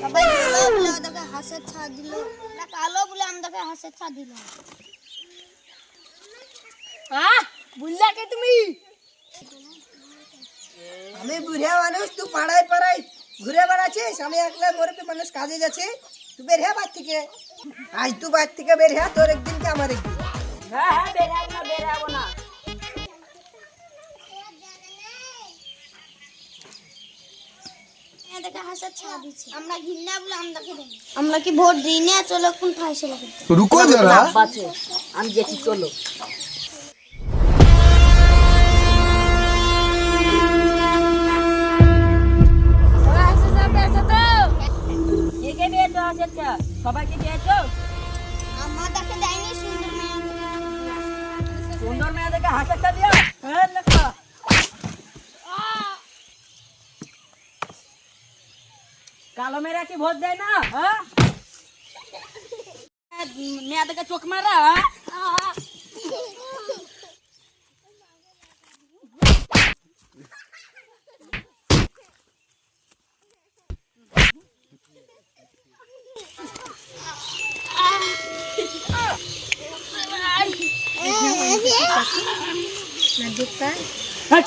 সবাই কালো বলে ওদেরকে হাসের ছা দিল। না কালো বলে আমাদেরকে হাসের ছা দিল। হ্যাঁ বুঝলা কে তুমি? আমি বুড়িয়া মানুষ তুই পাড়ায় পাড়ায় ঘুরে বেড়াচ্ছিস? আমি একলা মরপি মানুষ কাজে যাচ্ছি। তুই বের হ্যাঁ বাড়ি থেকে। আজ তুই বাড়ি থেকে বের হ্যাঁ তোর একদিন কি আমার একদিন। হ্যাঁ হ্যাঁ দেখে হাসার হ্যাঁ, আমরা কি ভোট দিই না? চলো রুকো আমি যেটি চলো। সবাইকে দিয়েছ? আমাদেরকে দেয়নি সুন্দর মেয়ে। সুন্দর মেয়ে দেখে হাসাটা দিয়ে কালো মেয়েরা কি ভোট দেয় না হ্যাঁ মেয়েদেরকে চোখ মারা হ্যাঁ? হাট।